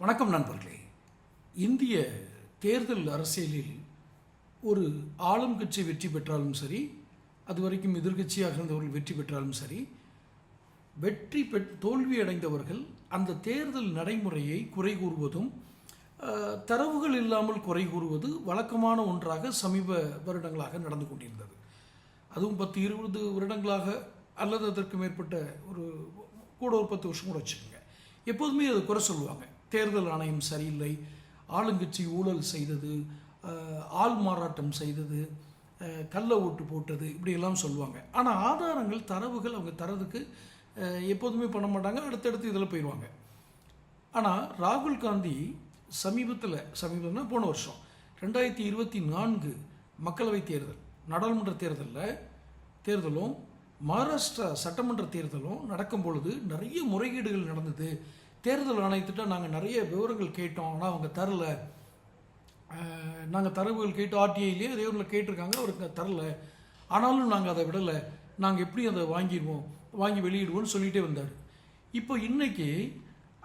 வணக்கம் நண்பர்களே. இந்திய தேர்தல் அரசியலில் ஒரு ஆளும் கட்சி வெற்றி பெற்றாலும் சரி அது வரைக்கும் எதிர்க்கட்சியாக இருந்தவர்கள் வெற்றி பெற்றாலும் சரி வெற்றி பெ தோல்வி அடைந்தவர்கள் அந்த தேர்தல் நடைமுறையை குறை கூறுவதும் தரவுகள் இல்லாமல் குறை கூறுவது வழக்கமான ஒன்றாக சமீப வருடங்களாக நடந்து கொண்டிருந்தது. அதுவும் பத்து இருபது வருடங்களாக அல்லது அதற்கு மேற்பட்ட ஒரு கூட ஒரு பத்து வருஷம் கூட வச்சுக்கோங்க. எப்போதுமே அது குறை சொல்லுவாங்க. தேர்தல் ஆணையம் சரியில்லை ஆளுங்கட்சி ஊழல் செய்தது ஆள் மாறாட்டம் செய்தது கள்ள ஓட்டு போட்டது இப்படியெல்லாம் சொல்லுவாங்க. ஆனால் ஆதாரங்கள் தரவுகள் அவங்க தரதுக்கு எப்போதுமே பண்ண மாட்டாங்க அடுத்தடுத்து இதில் போயிடுவாங்க. ஆனால் ராகுல் காந்தி சமீபத்தில் சமீபம்னா போன வருஷம் ரெண்டாயிரத்தி இருபத்தி நான்கு மக்களவைத் தேர்தல் நாடாளுமன்ற தேர்தலில் தேர்தலும் மகாராஷ்டிரா சட்டமன்ற தேர்தலும் நடக்கும் பொழுது நிறைய முறைகேடுகள் நடந்தது. தேர்தல் ஆணையத்திட்ட நாங்கள் நிறைய விவரங்கள் கேட்டோம். ஆனால் அவங்க தரல. நாங்கள் தரவுகள் கேட்டு ஆர்டிஐலேயே அதே ஒன்றில் கேட்டிருக்காங்க அவருக்கு தரல. ஆனாலும் நாங்கள் அதை விடலை. நாங்கள் எப்படி அதை வாங்கிடுவோம்? வாங்கி வெளியிடுவோம்னு சொல்லிகிட்டே வந்தார். இப்போ இன்றைக்கி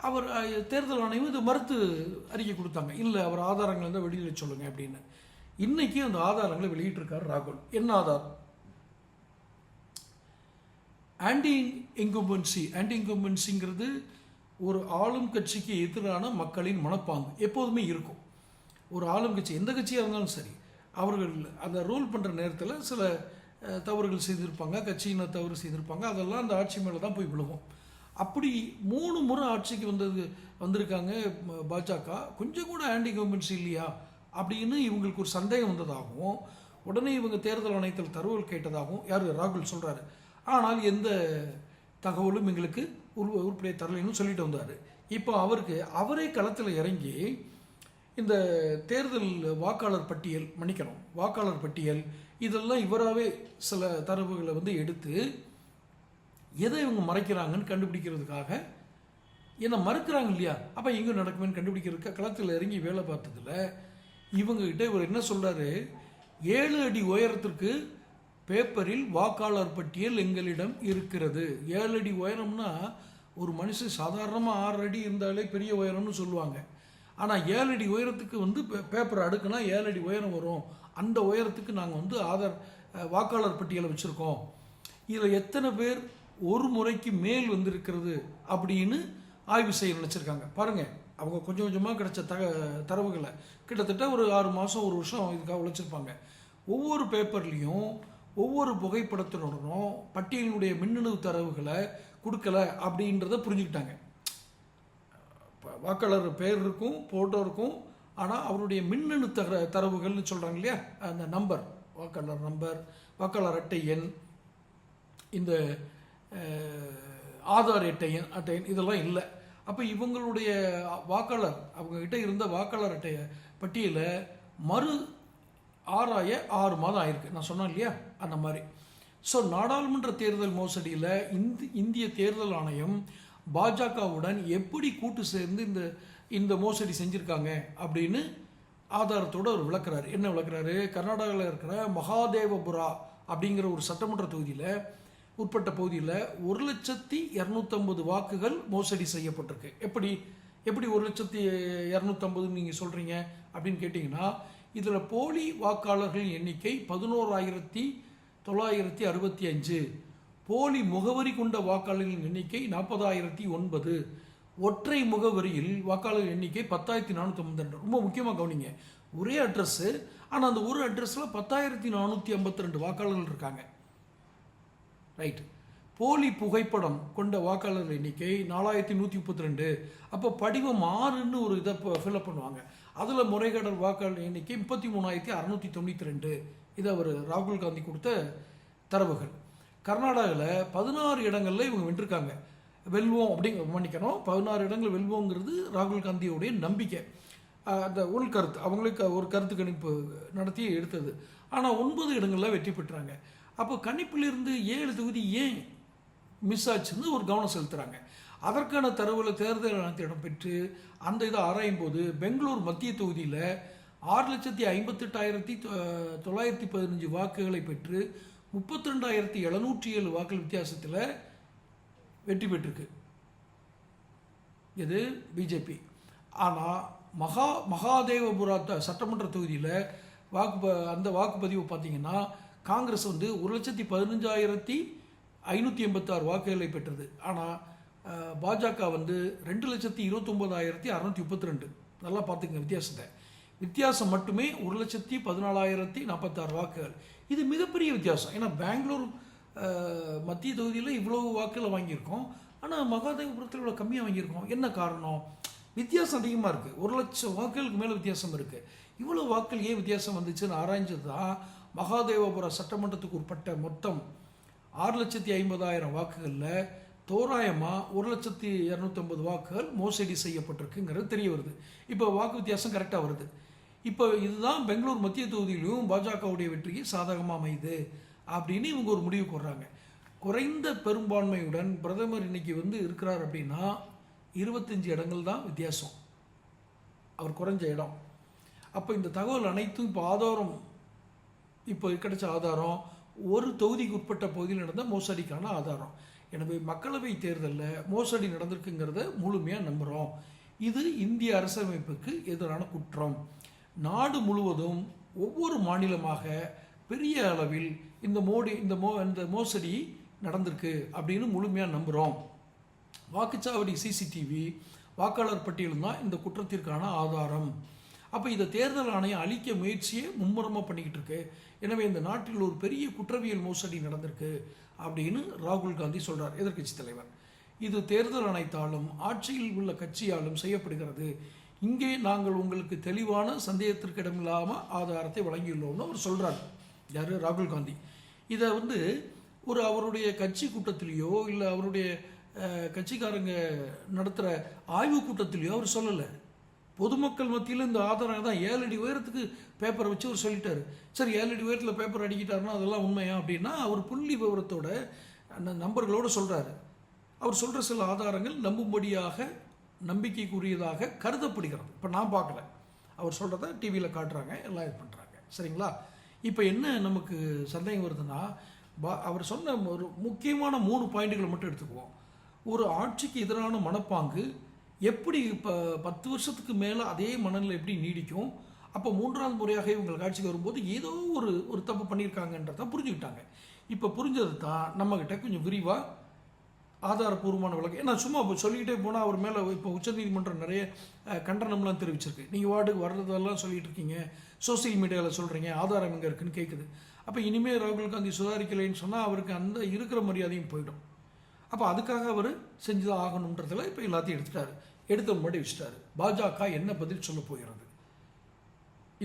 அவர் தேர்தல் ஆணையம் இது மறுத்து அறிக்கை கொடுத்தாங்க. இல்லை அவர் ஆதாரங்கள் இருந்தால் வெளியில் சொல்லுங்கள் அப்படின்னு. இன்னைக்கு அந்த ஆதாரங்களை வெளியிட்டிருக்கார் ராகுல். என்ன ஆதார் ஆன்டி இன்கம்பன்சி. ஆன்டி இன்கம்பன்சிங்கிறது ஒரு ஆளும் கட்சிக்கு எதிரான மக்களின் மனப்பாங்கு எப்போதுமே இருக்கும். ஒரு ஆளும் கட்சி எந்த கட்சியாக இருந்தாலும் சரி அவர்கள் அந்த ரூல் பண்ணுற நேரத்தில் சில தவறுகள் செய்திருப்பாங்க கட்சியினர் தவறு செய்திருப்பாங்க அதெல்லாம் அந்த ஆட்சி மேலே தான் போய் விழுகும். அப்படி மூணு முறை ஆட்சிக்கு வந்தது வந்திருக்காங்க பாஜக. கொஞ்சம் கூட ஆன்டி கவர்மெண்ட்ஸ் இல்லையா அப்படின்னு இவங்களுக்கு ஒரு சந்தேகம் வந்ததாகவும் உடனே இவங்க தேர்தல் ஆணையத்தில் தகவல் கேட்டதாகவும் யார்? ராகுல் சொல்கிறாரு ஆனால் எந்த தகவலும் எங்களுக்கு உரு உருப்படியை தரலைன்னு சொல்லிட்டு வந்தார். இப்போ அவருக்கு அவரே களத்தில் இறங்கி இந்த தேர்தல் வாக்காளர் பட்டியல் மன்னிக்கணும் வாக்காளர் பட்டியல் இதெல்லாம் இவராகவே சில தரவுகளை வந்து எடுத்து எதை இவங்க மறைக்கிறாங்கன்னு கண்டுபிடிக்கிறதுக்காக என்ன மறுக்கிறாங்க இல்லையா? அப்போ எங்கே நடக்குமேன்னு கண்டுபிடிக்கிறதுக்கு களத்தில் இறங்கி வேலை பார்த்ததுல இவங்ககிட்ட இவர் என்ன சொல்கிறாரு ஏழு அடி உயரத்திற்கு பேப்பரில் வாக்காளர் பட்டியல் எங்களிடம் இருக்கிறது. ஏழு அடி உயரம்னா ஒரு மனுஷன் சாதாரணமாக ஆறு அடி இருந்தாலே பெரிய உயரம்னு சொல்லுவாங்க. ஆனால் ஏழு அடி உயரத்துக்கு வந்து பேப்பர் அடுக்குனா ஏழு அடி உயரம் வரும். அந்த உயரத்துக்கு நாங்கள் வந்து ஆதார் வாக்காளர் பட்டியலை வச்சுருக்கோம். இதில் எத்தனை பேர் ஒரு முறைக்கு மேல் வந்திருக்கிறது அப்படின்னு ஆய்வு செய்ய நினச்சிருக்காங்க. பாருங்கள் அவங்க கொஞ்சம் கொஞ்சமாக கிடைச்ச தக தரவுகளை. கிட்டத்தட்ட ஒரு ஆறு மாதம் ஒரு வருஷம் இதுக்காக உழைச்சிருப்பாங்க. ஒவ்வொரு பேப்பர்லேயும் ஒவ்வொரு புகைப்படத்தினுடனும் பட்டியலினுடைய மின்னணு தரவுகளை கொடுக்கல அப்படின்றத புரிஞ்சுக்கிட்டாங்க. வாக்காளர் பேர் இருக்கும் ஃபோட்டோ இருக்கும் ஆனால் அவருடைய மின்னணு தர தரவுகள்னு சொல்கிறாங்க இல்லையா? அந்த நம்பர் வாக்காளர் நம்பர் வாக்காளர் அட்டை எண் இந்த ஆதார் அட்டை எண் அட்டை எண் இதெல்லாம் இல்லை. அப்போ இவங்களுடைய வாக்காளர் அவங்கக்கிட்ட இருந்த வாக்காளர் அட்டைய பட்டியலை மறு ஆறாய ஆறு மாதம் ஆயிருக்கு. நான் சொன்னேன் இல்லையா? அந்த மாதிரி. ஸோ நாடாளுமன்ற தேர்தல் மோசடியில் இந்தி இந்திய தேர்தல் ஆணையம் பாஜகவுடன் எப்படி கூட்டு சேர்ந்து இந்த இந்த மோசடி செஞ்சுருக்காங்க அப்படின்னு ஆதாரத்தோடு அவர் விளக்குறாரு. என்ன விளக்குறாரு? கர்நாடகாவில் இருக்கிற மகாதேவபுரா அப்படிங்கிற ஒரு சட்டமன்ற தொகுதியில் உட்பட்ட பகுதியில் ஒரு லட்சத்தி இரநூத்தம்பது வாக்குகள் மோசடி செய்யப்பட்டிருக்கு. எப்படி எப்படி ஒரு லட்சத்தி இரநூத்தம்பதுன்னு நீங்கள் சொல்கிறீங்க அப்படின்னு கேட்டிங்கன்னா இதில் போலி வாக்காளர்கள் எண்ணிக்கை பதினோராயிரத்தி தொள்ளாயிரத்தி அறுபத்தி அஞ்சு. போலி முகவரி கொண்ட வாக்காளர்களின் எண்ணிக்கை நாற்பதாயிரத்தி ஒன்பது. ஒற்றை முகவரியில் வாக்காளர் எண்ணிக்கை பத்தாயிரத்தி நானூற்றி ஐம்பத்தி ரொம்ப முக்கியமாக கவனிங்க. ஒரே அட்ரஸ்ஸு ஆனால் அந்த ஒரு அட்ரஸில் பத்தாயிரத்தி நானூற்றி ஐம்பத்தி ரெண்டு வாக்காளர்கள் இருக்காங்க. ரைட் போலி புகைப்படம் கொண்ட வாக்காளர் எண்ணிக்கை நாலாயிரத்தி நூற்றி முப்பத்தி ரெண்டு அப்போ படிவம் ஆறுன்னு ஒரு இதை ஃபில்அப் பண்ணுவாங்க. அதில் முறைகேடல் வாக்காளர் எண்ணிக்கை முப்பத்தி மூணாயிரத்தி அறநூற்றி தொண்ணூற்றி ரெண்டு. இது அவர் ராகுல் காந்தி கொடுத்த தரவுகள். கர்நாடகாவில் பதினாறு இடங்களில் இவங்க வென்றிருக்காங்க. வெல்வோம் அப்படிங்க மன்னிக்கணும். பதினாறு இடங்கள் வெல்வோங்கிறது ராகுல் காந்தியோடைய நம்பிக்கை. அந்த உள்கருத்து அவங்களுக்கு ஒரு கருத்து கணிப்பு நடத்தி எடுத்தது. ஆனால் ஒன்பது இடங்களில் வெற்றி பெற்றாங்க. அப்போ கணிப்பிலிருந்து ஏழு தொகுதி ஏன் மிஸ் ஆச்சுன்னு ஒரு கவனம் செலுத்துகிறாங்க அதற்கான தரவில் தேர்தல் இடம் பெற்று அந்த இதை ஆராயும் போது பெங்களூர் மத்திய தொகுதியில் ஆறு லட்சத்தி ஐம்பத்தெட்டாயிரத்தி தொ- தொள்ளாயிரத்தி பதினஞ்சு வாக்குகளை பெற்று முப்பத்தி ரெண்டாயிரத்தி எழுநூற்றி ஏழு வாக்குகள் வித்தியாசத்தில் வெற்றி பெற்றிருக்கு. இது பிஜேபி ஆனால் மகா மகாதேவபுரா த- சட்டமன்ற தொகுதியில் வாக்கு ப- அந்த வாக்குப்பதிவு பார்த்தீங்கன்னா காங்கிரஸ் வந்து ஒரு லட்சத்தி பதினஞ்சாயிரத்தி ஐநூற்றி எண்பத்தாறு வாக்குகளை பெற்றது. ஆனால் பாஜக வந்து ரெண்டு லட்சத்தி இருபத்தொம்போதாயிரத்தி அறநூற்றி முப்பத்தி ரெண்டு நல்லா பார்த்துக்கங்க வித்தியாசத்தை. வித்தியாசம் மட்டுமே ஒரு லட்சத்தி பதினாலாயிரத்தி நாற்பத்தாறு வாக்குகள். இது மிகப்பெரிய வித்தியாசம். ஏன்னா பெங்களூர் மத்திய தொகுதியில் இவ்வளவு வாக்குகளை வாங்கியிருக்கோம். ஆனால் மகாதேவபுரத்தில் இவ்வளோ கம்மியாக வாங்கியிருக்கோம். என்ன காரணம்? வித்தியாசம் அதிகமாக இருக்குது ஒரு லட்சம் வாக்குகளுக்கு மேலே வித்தியாசம் இருக்குது இவ்வளோ வாக்கள் ஏன் வித்தியாசம் வந்துச்சுன்னு ஆராய்ஞ்சது தான் மகாதேவபுரம் சட்டமன்றத்துக்கு உட்பட்ட மொத்தம் ஆறு லட்சத்தி ஐம்பதாயிரம் வாக்குகளில் தோராயமாக ஒரு லட்சத்தி இரநூத்தம்பது வாக்குகள் மோசடி செய்யப்பட்டிருக்குங்கிறது தெரிய வருது. இப்போ வாக்கு வித்தியாசம் கரெக்டாக வருது. இப்போ இதுதான் பெங்களூர் மத்திய தொகுதியிலும் பாஜகவுடைய வெற்றிக்கு சாதகமாக அமையுது அப்படின்னு இவங்க ஒரு முடிவு போடுறாங்க. குறைந்த பெரும்பான்மையுடன் பிரதமர் இன்னைக்கு வந்து இருக்கிறார் அப்படின்னா இருபத்தஞ்சி இடங்கள் தான் வித்தியாசம். அவர் குறைஞ்ச இடம். அப்போ இந்த தகவல் அனைத்தும் இப்போ ஆதாரம் இப்போ கிடைச்ச ஆதாரம் ஒரு தொகுதிக்கு உட்பட்ட பகுதியில் நடந்த மோசடிக்கான ஆதாரம். எனவே மக்களவை தேர்தலில் மோசடி நடந்திருக்குங்கிறத முழுமையாக நம்புகிறோம் இது இந்திய அரசமைப்புக்கு எதிரான குற்றம். நாடு முழுவதும் ஒவ்வொரு மாநிலமாக பெரிய அளவில் இந்த மோடி இந்த மோ இந்த மோசடி நடந்திருக்கு அப்படின்னு முழுமையாக நம்புகிறோம் வாக்குச்சாவடி சிசிடிவி வாக்காளர் பட்டியலும் தான் இந்த குற்றத்திற்கான ஆதாரம். அப்போ இதை தேர்தல் ஆணையம் அழிக்க முயற்சியை மும்முரமாக பண்ணிக்கிட்டு இருக்கு. எனவே இந்த நாட்டில் ஒரு பெரிய குற்றவியல் மோசடி நடந்திருக்கு அப்படின்னு ராகுல் காந்தி சொல்கிறார் எதிர்க்கட்சி தலைவர். இது தேர்தல் ஆணையத்தாலும் ஆட்சியில் உள்ள கட்சியாலும் செய்யப்படுகிறது. இங்கே நாங்கள் உங்களுக்கு தெளிவான சந்தேகத்திற்கு இடமில்லாமல் ஆதாரத்தை வழங்கியுள்ளோம்னு அவர் சொல்கிறார் யார்? ராகுல் காந்தி. இதை வந்து ஒரு அவருடைய கட்சி கூட்டத்திலேயோ இல்லை அவருடைய கட்சிக்காரங்க நடத்துகிற ஆய்வு கூட்டத்திலேயோ அவர் சொல்லலை. பொதுமக்கள் மத்தியில் இந்த ஆதாரம் தான் ஏழு அடி உயரத்துக்கு பேப்பரை வச்சு அவர் சொல்லிட்டார். சரி ஏழு அடி உயரத்தில் பேப்பர் அடிக்கிட்டாருன்னா அதெல்லாம் உண்மையா அப்படின்னா அவர் புள்ளி விவரத்தோட அந்த நம்பர்களோடு சொல்கிறாரு அவர் சொல்கிற சில ஆதாரங்கள் நம்பும்படியாக நம்பிக்கைக்குரியதாக கருதப்படுகிறது. இப்போ நான் பார்க்கல. அவர் சொல்கிறத டிவியில் காட்டுறாங்க எல்லாம் இது பண்ணுறாங்க சரிங்களா? இப்போ என்ன நமக்கு சந்தேகம் வருதுன்னா பா- அவர் சொன்ன ஒரு முக்கியமான மூணு பாயிண்ட்டுகளை மட்டும் எடுத்துக்குவோம். ஒரு ஆட்சிக்கு எதிரான மனப்பாங்கு எப்படி இப்போ பத்து வருஷத்துக்கு மேலே அதே மனநிலை எப்படி நீடிக்கும் அப்போ மூன்றாவது முறையாக இவங்க காட்சிக்கு வரும்போது ஏதோ ஒரு ஒரு தப்பு பண்ணியிருக்காங்கன்றத புரிஞ்சுக்கிட்டாங்க. இப்போ புரிஞ்சது தான் நம்மக்கிட்ட கொஞ்சம் விரிவாக ஆதாரப்பூர்வமான விளக்கம் ஏன்னா சும்மா இப்போ சொல்லிக்கிட்டே போனால் அவர் மேலே இப்போ உச்சநீதிமன்றம் நிறைய கண்டனம்லாம் தெரிவிச்சிருக்கு. நீங்கள் வார்டுக்கு வர்றதெல்லாம் சொல்லிட்டு இருக்கீங்க சோசியல் மீடியாவில் சொல்கிறீங்க ஆதாரம் எங்கே இருக்குன்னு கேட்குது அப்போ இனிமேல் ராகுல் காந்தி சுதாரிக்கலைன்னு சொன்னால் அவருக்கு அந்த இருக்கிற மரியாதையும் போயிடும். அப்போ அதுக்காக அவர் செஞ்சுதான் ஆகணுன்றதில் இப்போ எல்லாத்தையும் எடுத்துட்டார். எடுத்த முன்னாடி வச்சுட்டாரு. பாஜக என்ன பதில் சொல்ல போகிறது?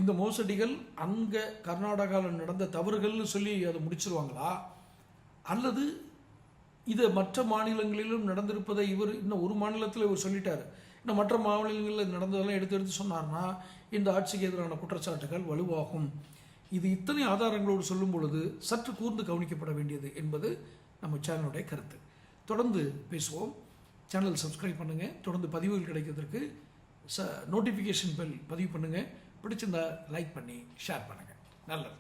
இந்த மோசடிகள் அங்கே கர்நாடகாவில் நடந்த தவறுகள்னு சொல்லி அதை முடிச்சிருவாங்களா? அல்லது இது மற்ற மாநிலங்களிலும் நடந்திருப்பதை இவர் இன்னும் ஒரு மாநிலத்தில் இவர் சொல்லிட்டார். இன்னும் மற்ற மாநிலங்களில் நடந்ததெல்லாம் எடுத்து எடுத்து சொன்னார்னா இந்த ஆட்சிக்கு எதிரான குற்றச்சாட்டுகள் வலுவாகும். இது இத்தனை ஆதாரங்களோடு சொல்லும் பொழுது சற்று கூர்ந்து கவனிக்கப்பட வேண்டியது என்பது நம்ம சேனலுடைய கருத்து. தொடர்ந்து பேசுவோம். சேனல் சப்ஸ்கிரைப் பண்ணுங்கள் தொடர்ந்து பதிவுகள் கிடைக்கிறதுக்கு ச நோட்டிஃபிகேஷன் பெல் பதிவு பண்ணுங்கள் பிடிச்சிருந்தா லைக் பண்ணி ஷேர் பண்ணுங்கள் நல்லது.